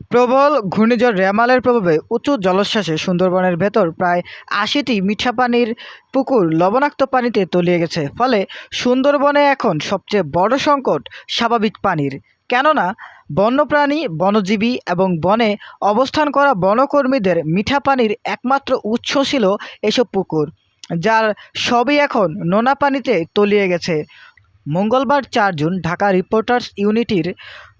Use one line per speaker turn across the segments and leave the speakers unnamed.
প্রবল ঘূর্ণিঝড় রেমালের প্রভাবে উঁচু জলোচ্ছ্বাসে সুন্দরবনের ভেতর প্রায় আশিটি মিঠা পানির পুকুর লবণাক্ত পানিতে তলিয়ে গেছে। ফলে সুন্দরবনে এখন সবচেয়ে বড় সংকট স্বাভাবিক পানির। কেননা, বন্যপ্রাণী, বনজীবী এবং বনে অবস্থান করা বনকর্মীদের মিঠা পানির একমাত্র উৎস ছিল এসব পুকুর, যার সবই এখন নোনা পানিতে তলিয়ে গেছে। মঙ্গলবার চার জুন ঢাকা রিপোর্টার্স ইউনিটির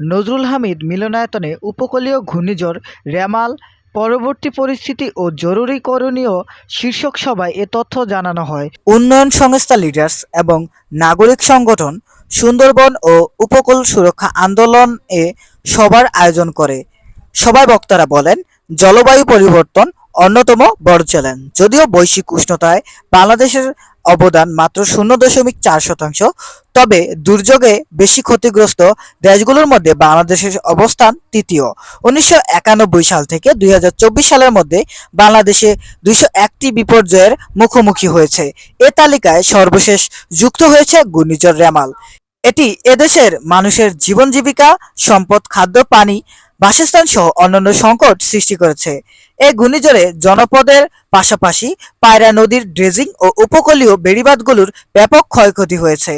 নজরুল হামিদ মিলনায়তনে উপকূলীয় ঘূর্ণিঝড় রেমাল, পরবর্তী পরিস্থিতি ও জরুরি করণীয় শীর্ষক সভায় এ তথ্য জানানো হয়। উন্নয়ন সংস্থা লিডার্স এবং নাগরিক সংগঠন সুন্দরবন ও উপকূল সুরক্ষা আন্দোলন এ সভার আয়োজন করে। সভায় বক্তারা বলেন, জলবায়ু পরিবর্তন অন্যতম বড় চ্যালেঞ্জ। যদিও বৈশ্বিক উষ্ণতায় বাংলাদেশের অবদান মাত্র শূন্য দশমিক চার শতাংশ, তবে দুর্যোগে বেশি ক্ষতিগ্রস্ত দেশগুলোর মধ্যে বাংলাদেশের অবস্থান তৃতীয়। উনিশশো একানব্বই সাল থেকে দুই হাজার চব্বিশ সালের মধ্যে বাংলাদেশে দুইশো একটি বিপর্যয়ের মুখোমুখি হয়েছে। এ তালিকায় সর্বশেষ যুক্ত হয়েছে ঘূর্ণিঝড় রেমাল। এটি এদেশের মানুষের জীবন জীবিকা, সম্পদ, খাদ্য, পানি বাসস্থান সহ অন্যান্য সংকট সৃষ্টি করেছে। এই ঘূর্ণিঝড়ে জনপদের পাশাপাশি পায়রা নদীর ড্রেজিং ও উপকূলীয় বেড়িবাঁধগুলোর ব্যাপক ক্ষয়ক্ষতি হয়েছে।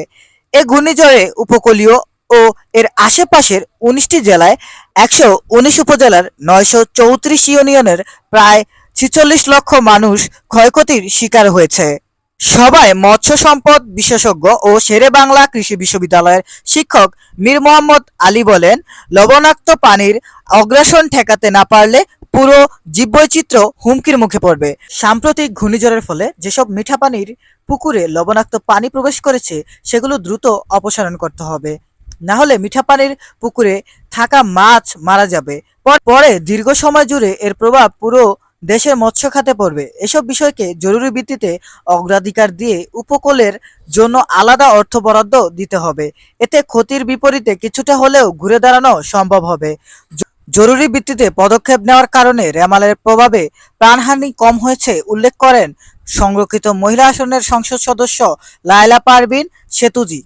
এ ঘূর্ণিঝড়ে উপকূলীয় ও এর আশেপাশের উনিশটি জেলায় একশো উনিশ উপজেলার নয়শো চৌত্রিশ ইউনিয়নের প্রায় ছিচল্লিশ লক্ষ মানুষ ক্ষয়ক্ষতির শিকার হয়েছে। সভায় মৎস্য সম্পদ বিশেষজ্ঞ ও শেরে বাংলা কৃষি বিশ্ববিদ্যালয়ের শিক্ষক মীর মোহাম্মদ আলী বলেন, লবণাক্ত পানির অগ্রাসন ঠেকাতে না পারলে পুরো জীববৈচিত্র্য হুমকির মুখে পড়বে। সাম্প্রতিক ঘূর্ণিঝড়ের ফলে যেসব মিঠা পানির পুকুরে লবণাক্ত পানি প্রবেশ করেছে, সেগুলো দ্রুত অপসারণ করতে হবে। না হলে মিঠা পানির পুকুরে থাকা মাছ মারা যাবে। পর- পরে দীর্ঘ সময় জুড়ে এর প্রভাব পুরো দেশের মৎস্য খাতে পড়বে। এসব বিষয়কে জরুরি ভিত্তিতে অগ্রাধিকার দিয়ে উপকূলের জন্য আলাদা অর্থ বরাদ্দ দিতে হবে। এতে ক্ষতির বিপরীতে কিছুটা হলেও ঘুরে দাঁড়ানো সম্ভব হবে। জরুরি ভিত্তিতে পদক্ষেপ নেওয়ার কারণে রেমালের প্রভাবে প্রাণহানি কম হয়েছে, উল্লেখ করেন সংরক্ষিত মহিলা আসনের সংসদ সদস্য লায়লা পারভিন সেতুজি।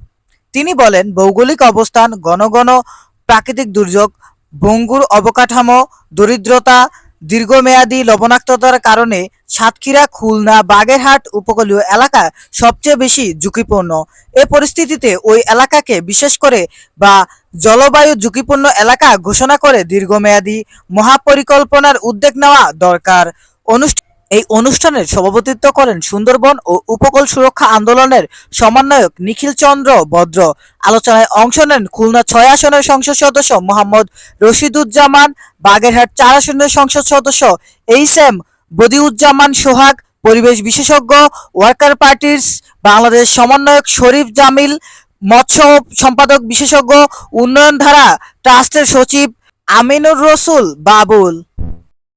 তিনি বলেন, ভৌগোলিক অবস্থান ঘন প্রাকৃতিক দুর্যোগ, ভঙ্গুর অবকাঠামো, দরিদ্রতা দীর্ঘমেয়াদী লবণাক্ততার কারণে সাতক্ষীরা, খুলনা, বাগেরহাট উপকূলীয় এলাকা সবচেয়ে বেশি ঝুঁকিপূর্ণ। এ পরিস্থিতিতে ওই এলাকাকে বিশেষ করে বা জলবায়ু ঝুঁকিপূর্ণ এলাকা ঘোষণা করে দীর্ঘমেয়াদী মহাপরিকল্পনার উদ্যোগ নেওয়া দরকার। অনুষ্ঠান এই অনুষ্ঠানের সভাপতিত্ব করেন সুন্দরবন ও উপকূল সুরক্ষা আন্দোলনের সমন্বয়ক নিখিল চন্দ্র ভদ্র। আলোচনায় অংশ নেন খুলনা ছয় আসনের সংসদ সদস্য মোহাম্মদ রশিদুজ্জামান, বাগেরহাট চার আসনের সংসদ সদস্য এইচ এম বদিউজ্জামান সোহাগ, পরিবেশ বিশেষজ্ঞ, ওয়ার্কার পার্টির বাংলাদেশ সমন্বয়ক শরীফ জামিল, মৎস্য সম্পাদক বিশেষজ্ঞ উন্নয়ন ধারা ট্রাস্টের সচিব আমিনুর রসুল বাবুল।